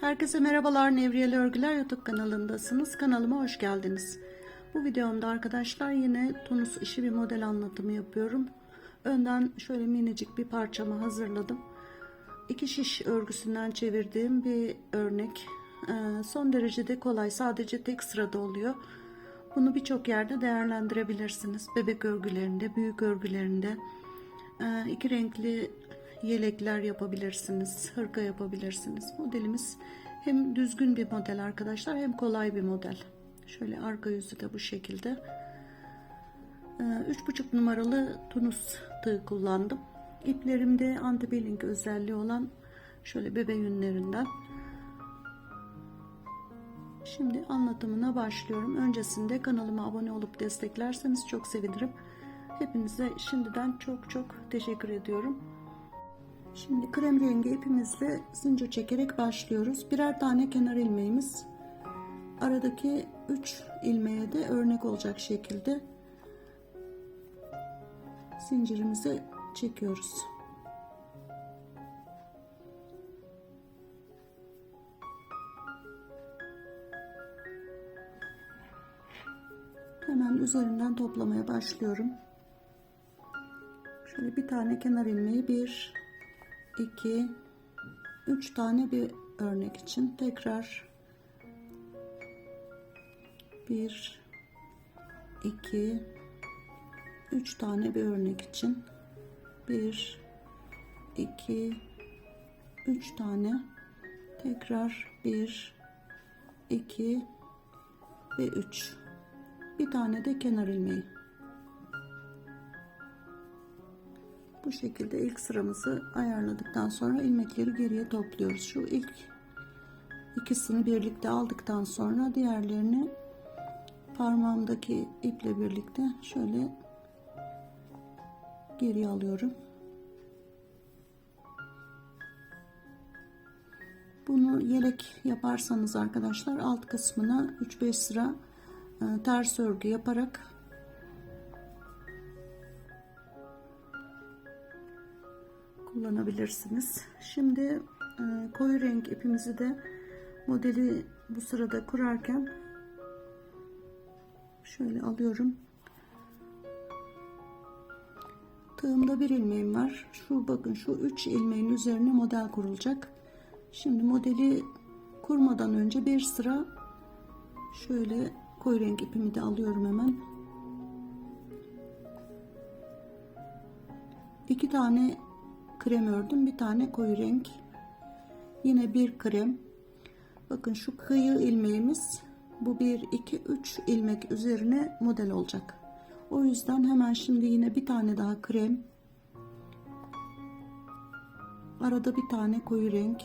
Herkese merhabalar Nevriyeli Örgüler YouTube kanalındasınız. Kanalıma hoş geldiniz. Bu videomda arkadaşlar yine tunus işi bir model anlatımı yapıyorum. Önden şöyle minicik bir parçamı hazırladım. İki şiş örgüsünden çevirdiğim bir örnek. Ee, Son derecede kolay sadece tek sırada oluyor. Bunu birçok yerde değerlendirebilirsiniz. Bebek örgülerinde, büyük örgülerinde. Ee, iki renkli yelekler yapabilirsiniz, hırka yapabilirsiniz. Modelimiz hem düzgün bir model arkadaşlar hem kolay bir model. Şöyle arka yüzü de bu şekilde. Ee, 3,5 numaralı tunus tığ kullandım. İplerimde anti-peeling özelliği olan şöyle bebe yünlerinden. Şimdi anlatımına başlıyorum. Öncesinde kanalıma abone olup desteklerseniz çok sevinirim. Hepinize şimdiden çok çok teşekkür ediyorum. Şimdi krem rengi ipimizle zincir çekerek başlıyoruz. Birer tane kenar ilmeğimiz aradaki 3 ilmeğe de örnek olacak şekilde zincirimize çekiyoruz. Hemen üzerinden toplamaya başlıyorum. Şöyle bir tane kenar ilmeği bir 2 3 tane bir örnek için tekrar. 1 2 3 tane bir örnek için. 1 2 3 tane. Tekrar 1 2 ve 3 bir tane de kenar ilmeği Bu şekilde ilk sıramızı ayarladıktan sonra ilmekleri geriye topluyoruz. Şu ilk ikisini birlikte aldıktan sonra diğerlerini parmağımdaki iple birlikte şöyle geri alıyorum. Bunu yelek yaparsanız arkadaşlar alt kısmına 3-5 sıra e, ters örgü yaparak kullanabilirsiniz. Şimdi e, koyu renk ipimizi de modeli bu sırada kurarken şöyle alıyorum. Tığımda bir ilmeğim var. Şu bakın şu üç ilmeğin üzerine model kurulacak. Şimdi modeli kurmadan önce bir sıra şöyle koyu renk ipimi de alıyorum hemen. İki tane krem ördüm. Bir tane koyu renk. Yine bir krem. Bakın şu kıyı ilmeğimiz bu 1 2 3 ilmek üzerine model olacak. O yüzden hemen şimdi yine bir tane daha krem. Arada bir tane koyu renk.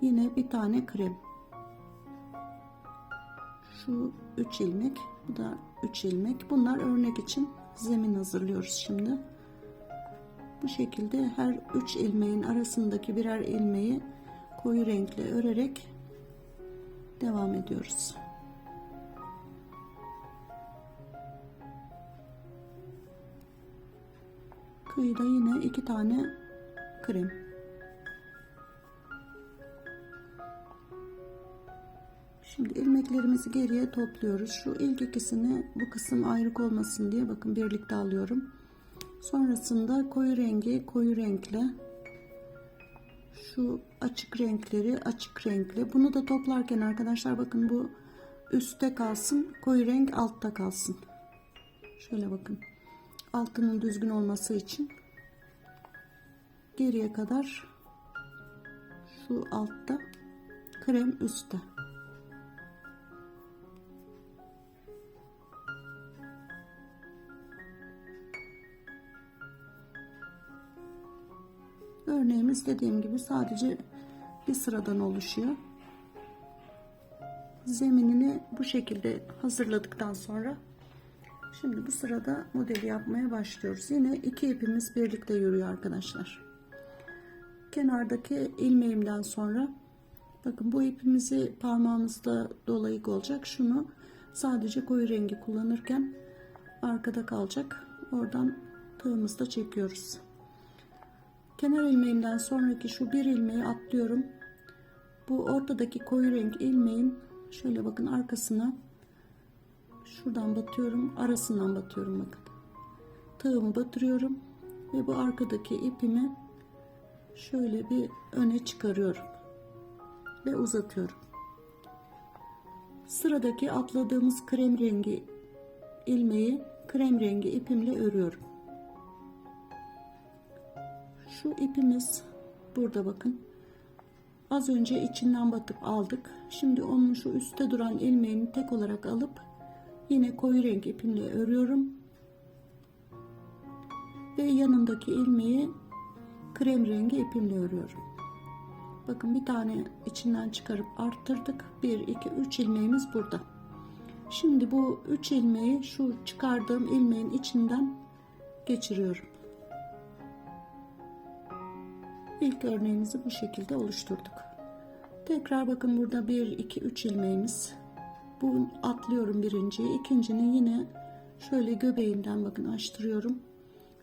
Yine bir tane krem. Şu 3 ilmek bu da 3 ilmek. Bunlar örnek için zemin hazırlıyoruz şimdi bu şekilde her üç ilmeğin arasındaki birer ilmeği koyu renkle örerek devam ediyoruz. Kıyıda yine iki tane krem. Şimdi ilmeklerimizi geriye topluyoruz. Şu ilk ikisini bu kısım ayrık olmasın diye bakın birlikte alıyorum. Sonrasında koyu rengi koyu renkle şu açık renkleri açık renkle. Bunu da toplarken arkadaşlar bakın bu üstte kalsın koyu renk altta kalsın. Şöyle bakın altının düzgün olması için geriye kadar şu altta krem üstte Örneğimiz dediğim gibi sadece bir sıradan oluşuyor. Zeminini bu şekilde hazırladıktan sonra şimdi bu sırada modeli yapmaya başlıyoruz. Yine iki ipimiz birlikte yürüyor arkadaşlar. Kenardaki ilmeğimden sonra bakın bu ipimizi parmağımızda dolayık olacak. Şunu sadece koyu rengi kullanırken arkada kalacak. Oradan tığımızda çekiyoruz Kenar ilmeğimden sonraki şu bir ilmeği atlıyorum. Bu ortadaki koyu renk ilmeğin şöyle bakın arkasına şuradan batıyorum arasından batıyorum bakın. Tığımı batırıyorum ve bu arkadaki ipimi şöyle bir öne çıkarıyorum ve uzatıyorum. Sıradaki atladığımız krem rengi ilmeği krem rengi ipimle örüyorum şu ipimiz burada bakın Az önce içinden batıp aldık. Şimdi onun şu üstte duran ilmeğini tek olarak alıp yine koyu renk ipimle örüyorum. Ve yanındaki ilmeği krem rengi ipimle örüyorum. Bakın bir tane içinden çıkarıp arttırdık. 1 2 3 ilmeğimiz burada. Şimdi bu 3 ilmeği şu çıkardığım ilmeğin içinden geçiriyorum. İlk örneğimizi bu şekilde oluşturduk. Tekrar bakın burada 1 2 3 ilmeğimiz. Bu atlıyorum birinciyi. ikincinin yine şöyle göbeğinden bakın açtırıyorum.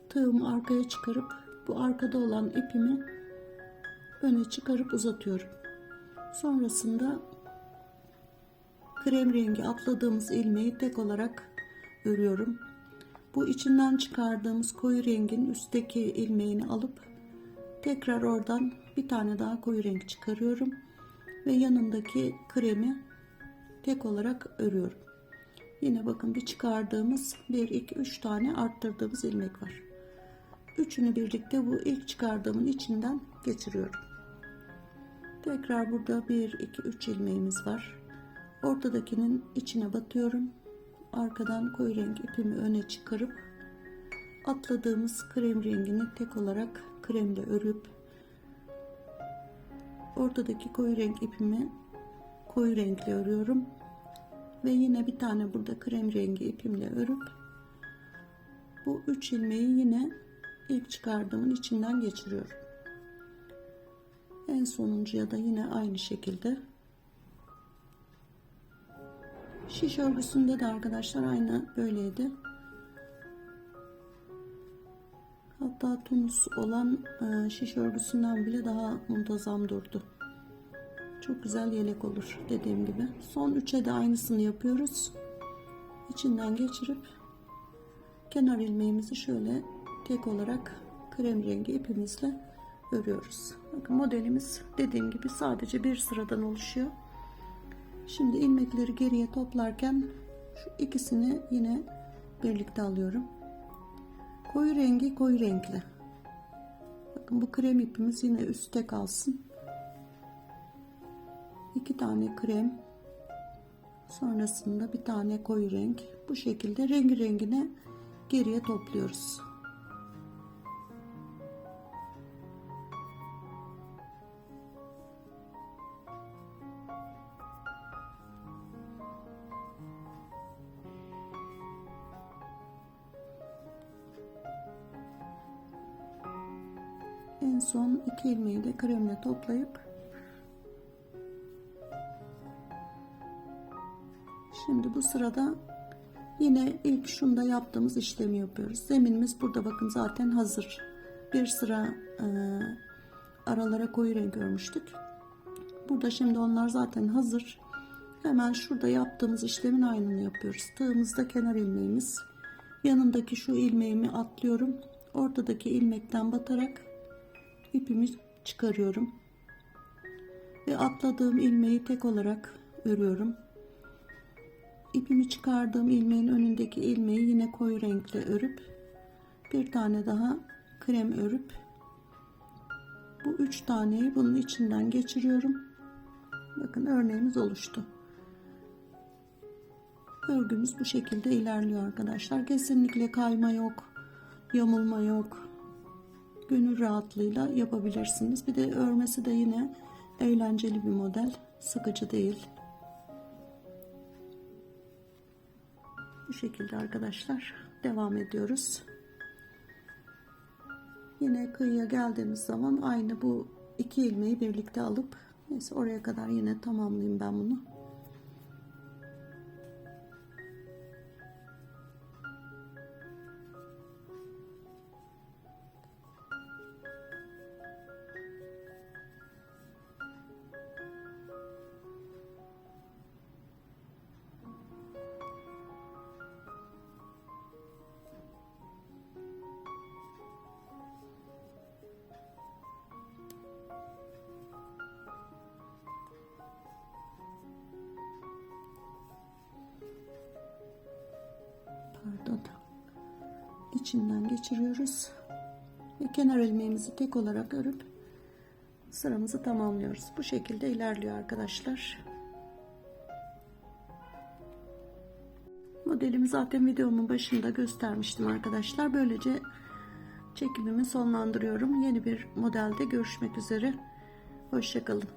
Tığımı arkaya çıkarıp bu arkada olan ipimi öne çıkarıp uzatıyorum. Sonrasında krem rengi atladığımız ilmeği tek olarak örüyorum. Bu içinden çıkardığımız koyu rengin üstteki ilmeğini alıp Tekrar oradan bir tane daha koyu renk çıkarıyorum ve yanındaki kremi tek olarak örüyorum. Yine bakın bir çıkardığımız 1 2 3 tane arttırdığımız ilmek var. Üçünü birlikte bu ilk çıkardığımın içinden geçiriyorum. Tekrar burada 1 2 3 ilmeğimiz var. Ortadakinin içine batıyorum. Arkadan koyu renk ipimi öne çıkarıp atladığımız krem rengini tek olarak kremle örüp ortadaki koyu renk ipimi koyu renkle örüyorum. Ve yine bir tane burada krem rengi ipimle örüp bu üç ilmeği yine ilk çıkardığımın içinden geçiriyorum. En sonuncuya da yine aynı şekilde. Şiş örgüsünde de arkadaşlar aynı böyleydi Hatta tunus olan e, şiş örgüsünden bile daha muntazam durdu. Çok güzel yelek olur dediğim gibi. Son üçe de aynısını yapıyoruz. İçinden geçirip kenar ilmeğimizi şöyle tek olarak krem rengi ipimizle örüyoruz. Bakın modelimiz dediğim gibi sadece bir sıradan oluşuyor. Şimdi ilmekleri geriye toplarken şu ikisini yine birlikte alıyorum. Koyu rengi koyu renkli. Bakın bu krem ipimiz yine üstte kalsın. İki tane krem. Sonrasında bir tane koyu renk. Bu şekilde rengi rengine geriye topluyoruz. En son iki ilmeği de kremle toplayıp şimdi bu sırada yine ilk şunda yaptığımız işlemi yapıyoruz. Zeminimiz burada bakın zaten hazır. Bir sıra e, aralara koyu renk örmüştük. Burada şimdi onlar zaten hazır. Hemen şurada yaptığımız işlemin aynını yapıyoruz. Tığımızda kenar ilmeğimiz. Yanındaki şu ilmeğimi atlıyorum. Ortadaki ilmekten batarak ipimi çıkarıyorum. Ve atladığım ilmeği tek olarak örüyorum. İpimi çıkardığım ilmeğin önündeki ilmeği yine koyu renkle örüp bir tane daha krem örüp bu üç taneyi bunun içinden geçiriyorum. Bakın örneğimiz oluştu. Örgümüz bu şekilde ilerliyor arkadaşlar. Kesinlikle kayma yok yamulma yok gönül rahatlığıyla yapabilirsiniz. Bir de örmesi de yine eğlenceli bir model. Sıkıcı değil. Bu şekilde arkadaşlar devam ediyoruz. Yine kıyıya geldiğimiz zaman aynı bu iki ilmeği birlikte alıp neyse oraya kadar yine tamamlayayım ben bunu. İçinden geçiriyoruz. Ve kenar ilmeğimizi tek olarak örüp sıramızı tamamlıyoruz. Bu şekilde ilerliyor arkadaşlar. Modelimi zaten videomun başında göstermiştim arkadaşlar. Böylece çekimimi sonlandırıyorum. Yeni bir modelde görüşmek üzere. Hoşçakalın.